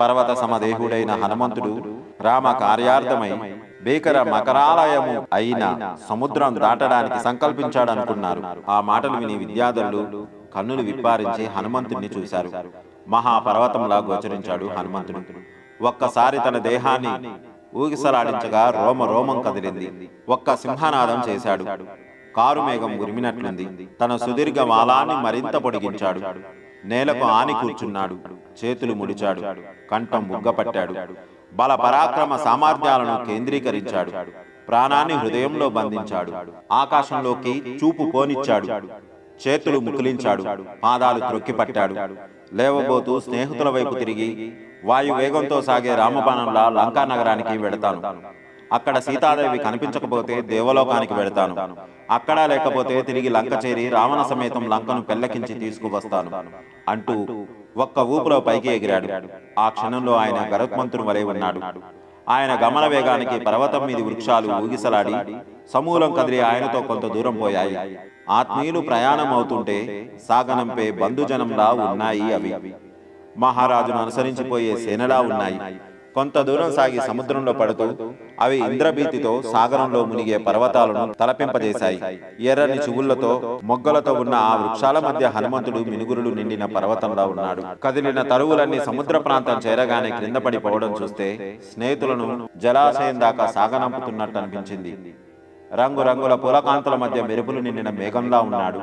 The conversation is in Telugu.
పర్వత సమదేహుడైన హనుమంతుడు రామ కార్యార్థమై భీకర మకరాలయము అయిన సముద్రం దాటడానికి సంకల్పించాడనుకున్నారు. ఆ మాటలు విని విద్యాధరులు కన్నులు విప్పారించి హనుమంతుడిని చూశారు. మహాపర్వతంలా గోచరించాడు హనుమంతుడు. ఒక్కసారి తన దేహాన్ని ఊగిసలాడించగా రోమ రోమం కదిలింది. ఒక్క సింహనాదం చేశాడు. కారు మేఘం ఉరిమినట్లుంది. తన సుదీర్ఘ మాలాన్ని మరింత పొడిగించాడు. నేలకు ఆని కూర్చున్నాడు. చేతులు ముడిచాడు. కంఠం బుగ్గపట్టాడు బల పరాక్రమ సామర్థ్యాలను కేంద్రీకరించాడు. ప్రాణాన్ని హృదయంలో బంధించాడు. ఆకాశంలోకి చూపు పోనిచ్చాడు. చేతులు ముకులించాడు. పాదాలు త్రొక్కిపట్టాడు. లేవబోతూ స్నేహితుల వైపు తిరిగి వాయు వేగంతో సాగే రామబాణంలా లంకా నగరానికి వెడతాను అక్కడ సీతాదేవి కనిపించకపోతే దేవలోకానికి వెడతాను అక్కడ లేకపోతే తిరిగి లంక చేరి రావణ సమేతం లంకను పెల్లకించి తీసుకువస్తాను అంటూ ఒక్క ఊపులో పైకి ఎగిరాడు. ఆ క్షణంలో ఆయన గరుత్మంతుని వలె ఉన్నాడు. ఆయన గమన వేగానికి పర్వతం మీది వృక్షాలు ఊగిసలాడి సమూలం కదిలి ఆయనతో కొంత దూరం పోయాయి. ఆత్మీయులు ప్రయాణం అవుతుంటే సాగనంపే బంధుజనంలా ఉన్నాయి అవి. మహారాజును అనుసరించిపోయే సేనలా ఉన్నాయి. కొంత దూరం సాగి సముద్రంలో పడుతూ అవి ఇంద్రభీతితో సాగరంలో మునిగే పర్వతాలను తలపింపజేశాయి. ఎర్రని చెవుళ్ళతో మొగ్గలతో ఉన్న ఆ వృక్షాల మధ్య హనుమంతుడు మినుగురులు నిండిన పర్వతంలా ఉన్నాడు. కదిలిన తరువులన్నీ సముద్ర ప్రాంతం చేరగానే క్రింద పడిపోవడం చూస్తే స్నేహితులను జలాశయం దాకా సాగనంపుతున్నట్టు అనిపించింది. రంగురంగుల పూలకాంతుల మధ్య మెరుపులు నిండిన మేఘంలా ఉన్నాడు.